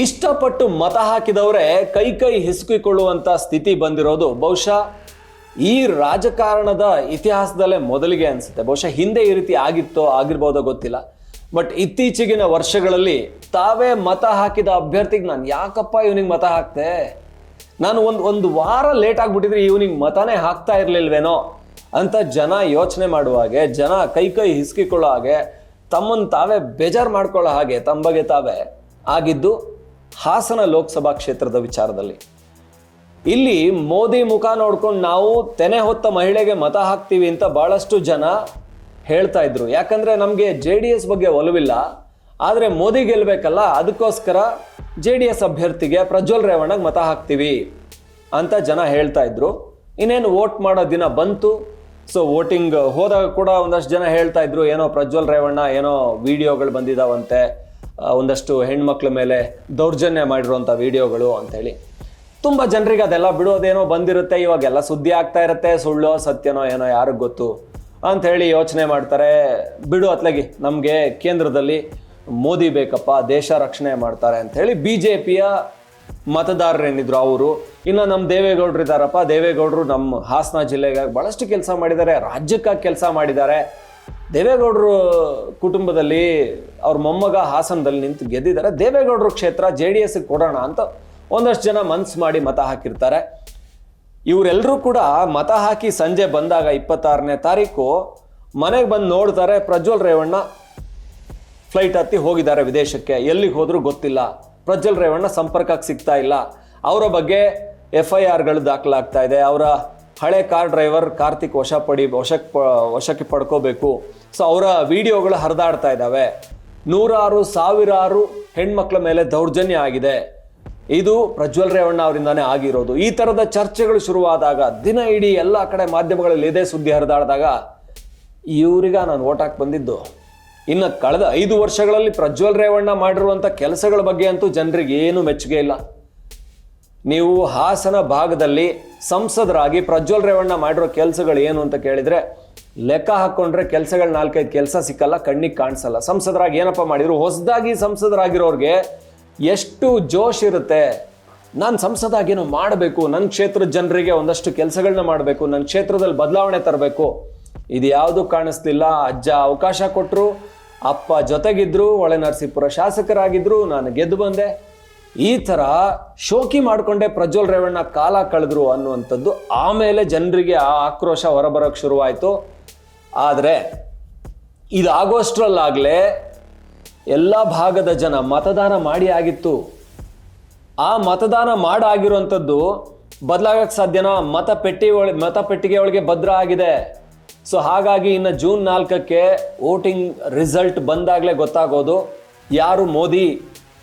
ಇಷ್ಟಪಟ್ಟು ಮತ ಹಾಕಿದವರೇ ಕೈ ಕೈ ಹಿಸುಕಿಕೊಳ್ಳುವಂತ ಸ್ಥಿತಿ ಬಂದಿರೋದು. ಬಹುಶಃ ಈ ರಾಜಕಾರಣದ ಇತಿಹಾಸದಲ್ಲೇ ಮೊದಲಿಗೆ ಅನಿಸುತ್ತೆ. ಬಹುಶಃ ಹಿಂದೆ ಈ ರೀತಿ ಆಗಿತ್ತೋ ಆಗಿರ್ಬೋದೋ ಗೊತ್ತಿಲ್ಲ. ಬಟ್ ಇತ್ತೀಚೆಗಿನ ವರ್ಷಗಳಲ್ಲಿ ತಾವೇ ಮತ ಹಾಕಿದ ಅಭ್ಯರ್ಥಿಗೆ ನಾನು ಯಾಕಪ್ಪ ಇವನಿಗೆ ಮತ ಹಾಕ್ತೆ? ನಾನು ಒಂದು ಒಂದು ವಾರ ಲೇಟ್ ಆಗಿಬಿಟ್ಟಿದ್ರೆ ಇವನಿಗೆ ಮತನೇ ಹಾಕ್ತಾ ಇರಲಿಲ್ವೇನೋ ಅಂತ ಜನ ಯೋಚನೆ ಮಾಡುವ ಹಾಗೆ, ಜನ ಕೈ ಕೈ ಹಿಸ್ಕಿಕೊಳ್ಳೋ ಹಾಗೆ ತಮ್ಮನ್ನು ತಾವೇ ಬೇಜಾರು ಮಾಡ್ಕೊಳ್ಳೋ ಹಾಗೆ ತಮ್ಮ ಬಗ್ಗೆ ತಾವೇ ಆಗಿದ್ದು ಹಾಸನ ಲೋಕಸಭಾ ಕ್ಷೇತ್ರದ ವಿಚಾರದಲ್ಲಿ. ಇಲ್ಲಿ ಮೋದಿ ಮುಖ ನೋಡ್ಕೊಂಡು ನಾವು ತೆನೆ ಹೊತ್ತ ಮಹಿಳೆಗೆ ಮತ ಹಾಕ್ತೀವಿ ಅಂತ ಬಹಳಷ್ಟು ಜನ ಹೇಳ್ತಾ ಇದ್ರು. ಯಾಕಂದ್ರೆ ನಮಗೆ ಜೆ ಡಿ ಎಸ್ ಬಗ್ಗೆ ಒಲವಿಲ್ಲ. ಆದರೆ ಮೋದಿ ಗೆಲ್ಬೇಕಲ್ಲ, ಅದಕ್ಕೋಸ್ಕರ ಜೆ ಡಿ ಎಸ್ ಅಭ್ಯರ್ಥಿಗೆ ಪ್ರಜ್ವಲ್ ರೇವಣ್ಣಗೆ ಮತ ಹಾಕ್ತೀವಿ ಅಂತ ಜನ ಹೇಳ್ತಾ ಇದ್ರು. ಇನ್ನೇನು ವೋಟ್ ಮಾಡೋ ದಿನ ಬಂತು. ಸೊ ವೋಟಿಂಗ್ ಹೋದಾಗ ಕೂಡ ಒಂದಷ್ಟು ಜನ ಹೇಳ್ತಾ ಇದ್ರು, ಏನೋ ಪ್ರಜ್ವಲ್ ರೇವಣ್ಣ ಏನೋ ವಿಡಿಯೋಗಳು ಬಂದಿದಾವಂತೆ. ಒಂದಷ್ಟು ಹೆಣ್ಮಕ್ಳ ಮೇಲೆ ದೌರ್ಜನ್ಯ ಮಾಡಿರುವಂಥ ವಿಡಿಯೋಗಳು ಅಂತೇಳಿ. ತುಂಬ ಜನರಿಗೆ ಅದೆಲ್ಲ ಬಿಡೋದೇನೋ ಬಂದಿರುತ್ತೆ, ಇವಾಗೆಲ್ಲ ಸುದ್ದಿ ಆಗ್ತಾ ಇರುತ್ತೆ, ಸುಳ್ಳೋ, ಸತ್ಯನೋ, ಏನೋ ಯಾರಿಗೆ ಗೊತ್ತು ಅಂತ ಹೇಳಿ ಯೋಚನೆ ಮಾಡ್ತಾರೆ. ಬಿಡು ಅತ್ಲಾಗಿ, ನಮಗೆ ಕೇಂದ್ರದಲ್ಲಿ ಮೋದಿ ಬೇಕಪ್ಪ, ದೇಶ ರಕ್ಷಣೆ ಮಾಡ್ತಾರೆ ಅಂತ ಹೇಳಿ ಬಿ ಜೆ ಪಿಯ ಮತದಾರರೇನಿದ್ರು ಅವರು. ಇನ್ನು ನಮ್ಮ ದೇವೇಗೌಡರು ಇದ್ದಾರಪ್ಪ ದೇವೇಗೌಡರು ನಮ್ಮ ಹಾಸನ ಜಿಲ್ಲೆಗಾಗಿ ಭಾಳಷ್ಟು ಕೆಲಸ ಮಾಡಿದ್ದಾರೆ ರಾಜ್ಯಕ್ಕಾಗಿ ಕೆಲಸ ಮಾಡಿದ್ದಾರೆ. ದೇವೇಗೌಡರು ಕುಟುಂಬದಲ್ಲಿ ಅವ್ರ ಮೊಮ್ಮಗ ಹಾಸನದಲ್ಲಿ ನಿಂತು ಗೆದ್ದಿದ್ದಾರೆ. ದೇವೇಗೌಡರು ಕ್ಷೇತ್ರ ಜೆ ಡಿ ಎಸ್ಗೆ ಕೊಡೋಣ ಅಂತ ಒಂದಷ್ಟು ಜನ ಮನ್ಸು ಮಾಡಿ ಮತ ಹಾಕಿರ್ತಾರೆ. ಇವರೆಲ್ಲರೂ ಕೂಡ ಮತ ಹಾಕಿ ಸಂಜೆ ಬಂದಾಗ ಇಪ್ಪತ್ತಾರನೇ ತಾರೀಕು ಮನೆಗೆ ಬಂದು ನೋಡ್ತಾರೆ ಪ್ರಜ್ವಲ್ ರೇವಣ್ಣ ಫ್ಲೈಟ್ ಹತ್ತಿ ಹೋಗಿದ್ದಾರೆ ವಿದೇಶಕ್ಕೆ. ಎಲ್ಲಿಗೆ ಹೋದರೂ ಗೊತ್ತಿಲ್ಲ. ಪ್ರಜ್ವಲ್ ರೇವಣ್ಣ ಸಂಪರ್ಕಕ್ಕೆ ಸಿಗ್ತಾ ಇಲ್ಲ. ಅವರ ಬಗ್ಗೆ ಎಫ್ ಐ ಆರ್ಗಳು ದಾಖಲಾಗ್ತಾ ಇದೆ. ಅವರ ಹಳೆ ಕಾರ್ ಡ್ರೈವರ್ ಕಾರ್ತಿಕ್ ವಶ ಪಡಿ ವಶಕ್ಕೆ ವಶಕ್ಕೆ ಪಡ್ಕೋಬೇಕು. ಸೊ ಅವರ ವಿಡಿಯೋಗಳು ಹರಿದಾಡ್ತಾ ಇದ್ದಾವೆ. ನೂರಾರು, ಸಾವಿರಾರು ಹೆಣ್ಮಕ್ಳ ಮೇಲೆ ದೌರ್ಜನ್ಯ ಆಗಿದೆ. ಇದು ಪ್ರಜ್ವಲ್ ರೇವಣ್ಣ ಅವರಿಂದಾನೇ ಆಗಿರೋದು. ಈ ಥರದ ಚರ್ಚೆಗಳು ಶುರುವಾದಾಗ, ದಿನ ಇಡೀ ಎಲ್ಲ ಕಡೆ ಮಾಧ್ಯಮಗಳಲ್ಲಿ ಇದೇ ಸುದ್ದಿ ಹರಿದಾಡಿದಾಗ, ಇವರಿಗ ನಾನು ಓಟ್ ಬಂದಿದ್ದು. ಇನ್ನು ಕಳೆದ ಐದು ವರ್ಷಗಳಲ್ಲಿ ಪ್ರಜ್ವಲ್ ರೇವಣ್ಣ ಮಾಡಿರುವಂಥ ಕೆಲಸಗಳ ಬಗ್ಗೆ ಅಂತೂ ಜನರಿಗೆ ಏನು ಮೆಚ್ಚುಗೆ ಇಲ್ಲ. ನೀವು ಹಾಸನ ಭಾಗದಲ್ಲಿ ಸಂಸದರಾಗಿ ಪ್ರಜ್ವಲ್ ರೇವಣ್ಣ ಮಾಡಿರೋ ಕೆಲಸಗಳು ಏನು ಅಂತ ಕೇಳಿದ್ರೆ, ಲೆಕ್ಕ ಹಾಕೊಂಡ್ರೆ ಕೆಲಸಗಳು ನಾಲ್ಕೈದು ಕೆಲಸ ಸಿಕ್ಕಲ್ಲ, ಕಣ್ಣಿಗೆ ಕಾಣಿಸಲ್ಲ. ಸಂಸದರಾಗಿ ಏನಪ್ಪ ಮಾಡಿದ್ರು? ಹೊಸದಾಗಿ ಸಂಸದರಾಗಿರೋರಿಗೆ ಎಷ್ಟು ಜೋಶ್ ಇರುತ್ತೆ. ನಾನು ಸಂಸದಾಗೇನು ಮಾಡಬೇಕು? ನನ್ನ ಕ್ಷೇತ್ರದ ಜನರಿಗೆ ಒಂದಷ್ಟು ಕೆಲಸಗಳನ್ನ ಮಾಡಬೇಕು. ನನ್ನ ಕ್ಷೇತ್ರದಲ್ಲಿ ಬದಲಾವಣೆ ತರಬೇಕು. ಇದು ಯಾವುದು ಕಾಣಿಸ್ತಿಲ್ಲ ಅಜ್ಜ ಅವಕಾಶ ಕೊಟ್ಟರು ಅಪ್ಪ ಜೊತೆಗಿದ್ರು ಒಳೆ ನರಸೀಪುರ ಶಾಸಕರಾಗಿದ್ರು, ನಾನು ಗೆದ್ದು ಬಂದೆ. ಈ ಥರ ಶೋಕಿ ಮಾಡಿಕೊಂಡೆ ಪ್ರಜ್ವಲ್ ರೇವಣ್ಣ ಕಾಲ ಕಳೆದ್ರು ಅನ್ನುವಂಥದ್ದು ಆಮೇಲೆ ಜನರಿಗೆ ಆ ಆಕ್ರೋಶ ಹೊರಬರೋಕ್ಕೆ ಶುರುವಾಯಿತು. ಆದರೆ ಇದಾಗೋಷ್ಟರಲ್ಲಾಗಲೇ ಎಲ್ಲ ಭಾಗದ ಜನ ಮತದಾನ ಮಾಡಿ ಆಗಿತ್ತು. ಆ ಮತದಾನ ಮಾಡಾಗಿರುವಂಥದ್ದು ಬದಲಾಗಕ್ಕೆ ಸಾಧ್ಯನಾ ಮತ ಪೆಟ್ಟಿ ಒಳ, ಮತ ಪೆಟ್ಟಿಗೆ ಒಳಗೆ ಭದ್ರ ಆಗಿದೆ. ಸೊ ಹಾಗಾಗಿ ಇನ್ನು ಜೂನ್ ನಾಲ್ಕಕ್ಕೆ ವೋಟಿಂಗ್ ರಿಸಲ್ಟ್ ಬಂದಾಗಲೇ ಗೊತ್ತಾಗೋದು ಯಾರು ಮೋದಿ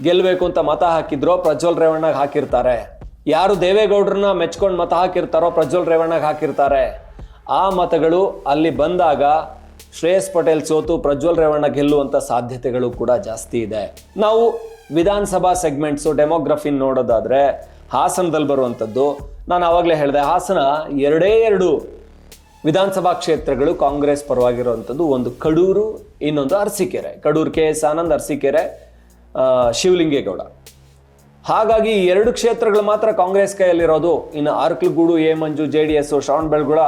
ಗೆಲ್ಲಬೇಕು ಅಂತ ಮತ ಹಾಕಿದ್ರೋ ಪ್ರಜ್ವಲ್ ರೇವಣ್ಣಗೆ ಹಾಕಿರ್ತಾರೆ. ಯಾರು ದೇವೇಗೌಡರನ್ನ ಮೆಚ್ಕೊಂಡು ಮತ ಹಾಕಿರ್ತಾರೋ ಪ್ರಜ್ವಲ್ ರೇವಣ್ಣಗೆ ಹಾಕಿರ್ತಾರೆ. ಆ ಮತಗಳು ಅಲ್ಲಿ ಬಂದಾಗ ಶ್ರೇಯಸ್ ಪಟೇಲ್ ಸೋತು ಪ್ರಜ್ವಲ್ ರೇವಣ್ಣ ಗೆಲ್ಲುವಂಥ ಸಾಧ್ಯತೆಗಳು ಕೂಡ ಜಾಸ್ತಿ ಇದೆ. ನಾವು ವಿಧಾನಸಭಾ ಸೆಗ್ಮೆಂಟ್ಸು, ಡೆಮೋಗ್ರಫಿನ್ ನೋಡೋದಾದ್ರೆ ಹಾಸನದಲ್ಲಿ ಬರುವಂಥದ್ದು. ನಾನು ಆವಾಗಲೇ ಹೇಳಿದೆ, ಹಾಸನ ಎರಡೇ ಎರಡು ವಿಧಾನಸಭಾ ಕ್ಷೇತ್ರಗಳು ಕಾಂಗ್ರೆಸ್ ಪರವಾಗಿರುವಂಥದ್ದು. ಒಂದು ಕಡೂರು, ಇನ್ನೊಂದು Arsikere. Kadur K S Anand Arsikere Shivalingegowda. ಹಾಗಾಗಿ ಈ ಎರಡು ಕ್ಷೇತ್ರಗಳು ಮಾತ್ರ ಕಾಂಗ್ರೆಸ್ ಕೈಯಲ್ಲಿರೋದು. ಇನ್ನು Arkalgud A Manju J D S Shravanabelagola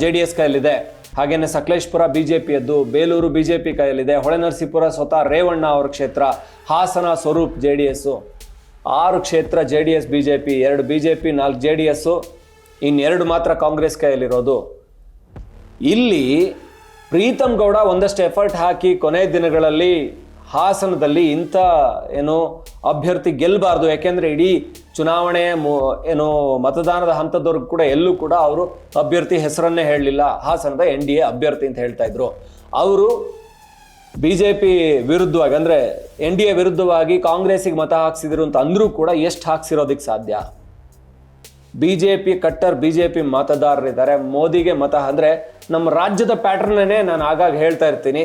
J D S ಕೈಯಲ್ಲಿದೆ. ಹಾಗೇನೆ ಸಕಲೇಶ್ಪುರ ಪಿಯದ್ದು ಬೇಲೂರು ಬಿಜೆಪಿ ಕೈಯಲ್ಲಿದೆ. ಹೊಳೆನರಸೀಪುರ ಸ್ವತಃ ರೇವಣ್ಣ ಅವರ ಕ್ಷೇತ್ರ, Hassan Swaroop J D S ಆರು ಕ್ಷೇತ್ರ J D S B J P ಎರಡು ಬಿ ಜೆ ಪಿ ನಾಲ್ಕು ಜೆ ಡಿ ಎಸ್ಸು ಇನ್ನೆರಡು ಮಾತ್ರ ಕಾಂಗ್ರೆಸ್ ಕೈಯಲ್ಲಿರೋದು. ಇಲ್ಲಿ ಪ್ರೀತಮ್ ಗೌಡ ಒಂದಷ್ಟು ಎಫರ್ಟ್ ಹಾಕಿ ಕೊನೆ ದಿನಗಳಲ್ಲಿ ಹಾಸನದಲ್ಲಿ ಇಂಥ, ಏನು, ಅಭ್ಯರ್ಥಿ ಗೆಲ್ಲಬಾರ್ದು ಯಾಕೆಂದರೆ ಇಡೀ ಚುನಾವಣೆ ಏನು, ಮತದಾನದ ಹಂತದವರೆಗೂ ಕೂಡ ಎಲ್ಲೂ ಕೂಡ ಅವರು ಅಭ್ಯರ್ಥಿ ಹೆಸರನ್ನೇ ಹೇಳಲಿಲ್ಲ. ಹಾಸನದ ಎನ್ ಡಿ ಎ ಅಭ್ಯರ್ಥಿ ಅಂತ ಹೇಳ್ತಾ ಇದ್ರು. ಅವರು ಬಿ ಜೆ ಪಿ ವಿರುದ್ಧವಾಗಿ, ಅಂದರೆ ಎನ್ ಡಿ ಎ ವಿರುದ್ಧವಾಗಿ ಕಾಂಗ್ರೆಸ್ಸಿಗೆ ಮತ ಹಾಕ್ಸಿದ್ರು ಅಂತ ಅಂದರೂ ಕೂಡ ಎಷ್ಟು ಹಾಕ್ಸಿರೋದಕ್ಕೆ ಸಾಧ್ಯ? ಬಿ ಜೆ ಪಿ ಕಟ್ಟರ್ ಬಿ ಜೆ ಪಿ ಮತದಾರರಿದ್ದಾರೆ. ಮೋದಿಗೆ ಮತ, ಅಂದರೆ ನಮ್ಮ ರಾಜ್ಯದ ಪ್ಯಾಟರ್ನೇ ನಾನು ಆಗಾಗ ಹೇಳ್ತಾ ಇರ್ತೀನಿ.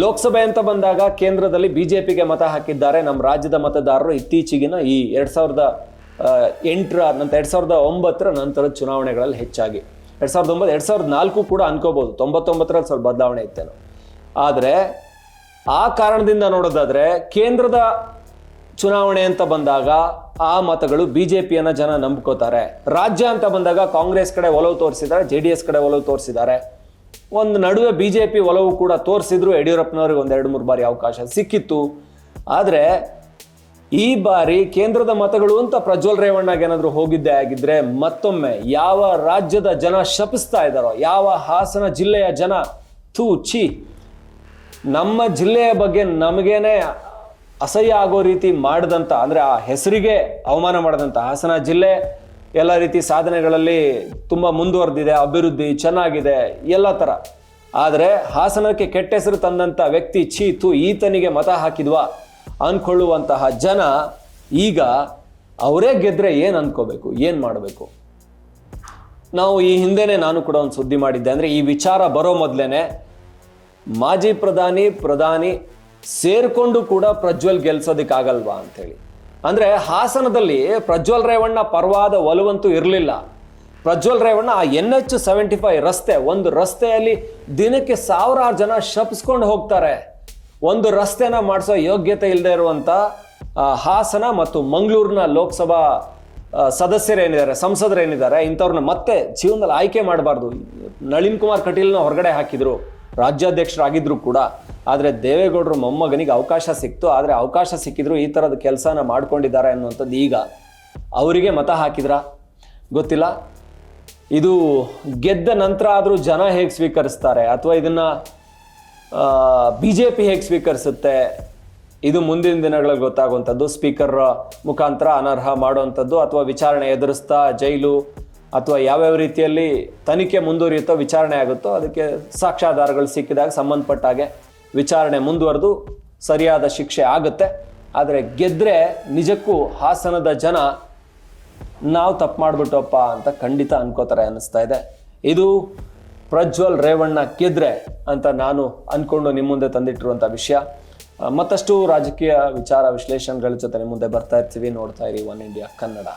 ಲೋಕಸಭೆ ಅಂತ ಬಂದಾಗ ಕೇಂದ್ರದಲ್ಲಿ ಬಿಜೆಪಿಗೆ ಮತ ಹಾಕಿದ್ದಾರೆ. ನಮ್ಮ ರಾಜ್ಯದ ಮತದಾರರು ಇತ್ತೀಚೆಗಿನ ಈ ಎರಡ್ ಸಾವಿರದ ಎಂಟರ, ನಂತರ ಎರಡ್ ಸಾವಿರದ ಒಂಬತ್ತರ ನಂತರದ ಚುನಾವಣೆಗಳಲ್ಲಿ ಹೆಚ್ಚಾಗಿ. ಎರಡ್ ಸಾವಿರದ ಒಂಬತ್ತು, ಎರಡ್ ಸಾವಿರದ ನಾಲ್ಕು ಕೂಡ ಅನ್ಕೋಬಹುದು. ತೊಂಬತ್ತೊಂಬತ್ತರಲ್ಲಿ ಸ್ವಲ್ಪ ಬದಲಾವಣೆ ಇತ್ತೇನೋ. ಆದರೆ ಆ ಕಾರಣದಿಂದ ನೋಡೋದಾದ್ರೆ ಕೇಂದ್ರದ ಚುನಾವಣೆ ಅಂತ ಬಂದಾಗ ಆ ಮತಗಳು ಬಿಜೆಪಿಯನ್ನ ಜನ ನಂಬ್ಕೋತಾರೆ. ರಾಜ್ಯ ಅಂತ ಬಂದಾಗ ಕಾಂಗ್ರೆಸ್ ಕಡೆ ಒಲವು ತೋರಿಸಿದ್ದಾರೆ, ಜೆ ಡಿ ಎಸ್ ಕಡೆ ಒಲವು ತೋರಿಸಿದ್ದಾರೆ. ಒಂದು ನಡುವೆ ಬಿ ಜೆ ಪಿ ಒಲವು ಕೂಡ ತೋರಿಸಿದ್ರು ಯಡಿಯೂರಪ್ಪನವ್ರಿಗೆ ಒಂದೆರಡು ಮೂರು ಬಾರಿ ಅವಕಾಶ ಸಿಕ್ಕಿತ್ತು. ಆದರೆ ಈ ಬಾರಿ ಕೇಂದ್ರದ ಮತಗಳು ಅಂತ ಪ್ರಜ್ವಲ್ ರೇವಣ್ಣಗೆ ಏನಾದ್ರು ಹೋಗಿದ್ದೆ ಆಗಿದ್ರೆ ಮತ್ತೊಮ್ಮೆ ಯಾವ ರಾಜ್ಯದ ಜನ ಶಪಿಸ್ತಾ ಇದ್ದಾರೋ, ಯಾವ ಹಾಸನ ಜಿಲ್ಲೆಯ ಜನ, ಥೂ ಛೀ, ನಮ್ಮ ಜಿಲ್ಲೆಯ ಬಗ್ಗೆ ನಮಗೇನೆ ಅಸಹ್ಯ ಆಗೋ ರೀತಿ ಮಾಡಿದಂಥ ಅಂದರೆ ಆ ಹೆಸರಿಗೆ ಅವಮಾನ ಮಾಡಿದಂಥ ಹಾಸನ ಜಿಲ್ಲೆ ಎಲ್ಲ ರೀತಿ ಸಾಧನೆಗಳಲ್ಲಿ ತುಂಬ ಮುಂದುವರೆದಿದೆ, ಅಭಿವೃದ್ಧಿ ಚೆನ್ನಾಗಿದೆ, ಎಲ್ಲ ಥರ ಆದರೆ ಹಾಸನಕ್ಕೆ ಕೆಟ್ಟ ಹೆಸರು ತಂದಂಥ ವ್ಯಕ್ತಿ ಚೀತು ಈತನಿಗೆ ಮತ ಹಾಕಿದ್ವಾ? ಅಂದ್ಕೊಳ್ಳುವಂತಹ ಜನ ಈಗ ಅವರೇ ಗೆದ್ರೆ ಏನು ಅಂದ್ಕೋಬೇಕು ಏನು ಮಾಡಬೇಕು? ನಾವು ಈ ಹಿಂದೆನೆ ನಾನು ಕೂಡ ಒಂದು ಸುದ್ದಿ ಮಾಡಿದ್ದೆ. ಅಂದರೆ ಈ ವಿಚಾರ ಬರೋ ಮೊದಲೇ ಮಾಜಿ ಪ್ರಧಾನಿ ಪ್ರಧಾನಿ ಸೇರಿಕೊಂಡು ಕೂಡ ಪ್ರಜ್ವಲ್ ಗೆಲ್ಸೋದಕ್ಕಾಗಲ್ವಾ ಅಂತೇಳಿ ಅಂದ್ರೆ ಹಾಸನದಲ್ಲಿ ಪ್ರಜ್ವಲ್ ರೇವಣ್ಣ ಪರವಾದ ಒಲವಂತೂ ಇರಲಿಲ್ಲ. ಪ್ರಜ್ವಲ್ ರೇವಣ್ಣ ಆ ಎನ್ ಎಚ್ ಸೆವೆಂಟಿ ಫೈವ್ ರಸ್ತೆ, ಒಂದು ರಸ್ತೆಯಲ್ಲಿ ದಿನಕ್ಕೆ ಸಾವಿರಾರು ಜನ ಶಪಿಸ್ಕೊಂಡು ಹೋಗ್ತಾರೆ. ಒಂದು ರಸ್ತೆನ ಮಾಡಿಸೋ ಯೋಗ್ಯತೆ ಇಲ್ಲದೆ ಇರುವಂತ ಹಾಸನ ಮತ್ತು ಮಂಗಳೂರಿನ ಲೋಕಸಭಾ ಸದಸ್ಯರೇನಿದ್ದಾರೆ, ಸಂಸದರೇನಿದ್ದಾರೆ, ಇಂಥವ್ರನ್ನ ಮತ್ತೆ ಜೀವನದಲ್ಲಿ ಆಯ್ಕೆ ಮಾಡಬಾರ್ದು. ನಳಿನ್ ಕುಮಾರ್ ಕಟೀಲ್ನ ಹೊರಗಡೆ ಹಾಕಿದ್ರು ರಾಜ್ಯಾಧ್ಯಕ್ಷರಾಗಿದ್ದರೂ ಕೂಡ. ಆದರೆ ದೇವೇಗೌಡರು ಮೊಮ್ಮಗನಿಗೆ ಅವಕಾಶ ಸಿಕ್ತು. ಆದರೆ ಅವಕಾಶ ಸಿಕ್ಕಿದ್ರು ಈ ಥರದ ಕೆಲಸನ ಮಾಡ್ಕೊಂಡಿದ್ದಾರೆ ಅನ್ನುವಂಥದ್ದು ಈಗ. ಅವರಿಗೆ ಮತ ಹಾಕಿದ್ರ? ಗೊತ್ತಿಲ್ಲ. ಇದು ಗೆದ್ದ ನಂತರ ಆದರೂ ಜನ ಹೇಗೆ ಸ್ವೀಕರಿಸ್ತಾರೆ? ಅಥವಾ ಇದನ್ನು ಬಿ ಜೆ ಪಿ ಹೇಗೆ ಸ್ವೀಕರಿಸುತ್ತೆ? ಇದು ಮುಂದಿನ ದಿನಗಳಲ್ಲಿ ಗೊತ್ತಾಗುವಂಥದ್ದು. ಸ್ಪೀಕರ್ ಮುಖಾಂತರ ಅನರ್ಹ ಮಾಡುವಂಥದ್ದು ಅಥವಾ ವಿಚಾರಣೆ ಎದುರಿಸ್ತಾ ಜೈಲು ಅಥವಾ ಯಾವ್ಯಾವ ರೀತಿಯಲ್ಲಿ ತನಿಖೆ ಮುಂದುವರಿಯುತ್ತೋ ವಿಚಾರಣೆ ಆಗುತ್ತೋ ಅದಕ್ಕೆ ಸಾಕ್ಷ್ಯಾಧಾರಗಳು ಸಿಕ್ಕಿದಾಗ ಸಂಬಂಧಪಟ್ಟ ಹಾಗೆ ವಿಚಾರಣೆ ಮುಂದುವರೆದು ಸರಿಯಾದ ಶಿಕ್ಷೆ ಆಗುತ್ತೆ. ಆದರೆ ಗೆದ್ರೆ ನಿಜಕ್ಕೂ ಹಾಸನದ ಜನ ನಾವು ತಪ್ಪು ಮಾಡಿಬಿಟ್ಟಪ್ಪ ಅಂತ ಖಂಡಿತ ಅನ್ಕೋತಾರೆ ಅನ್ನಿಸ್ತಾ ಇದೆ. ಇದು ಪ್ರಜ್ವಲ್ ರೇವಣ್ಣ ಗೆದ್ರೆ ಅಂತ ನಾನು ಅಂದ್ಕೊಂಡು ನಿಮ್ಮ ಮುಂದೆ ತಂದಿಟ್ಟಿರುವಂಥ ವಿಷಯ. ಮತ್ತಷ್ಟು ರಾಜಕೀಯ ವಿಚಾರ ವಿಶ್ಲೇಷಣೆಗಳ ಜೊತೆ ನಿಮ್ಮ ಮುಂದೆ ಬರ್ತಾ ಇರ್ತೀವಿ. ನೋಡ್ತಾ ಇರಿ ಒನ್ ಇಂಡಿಯಾ ಕನ್ನಡ.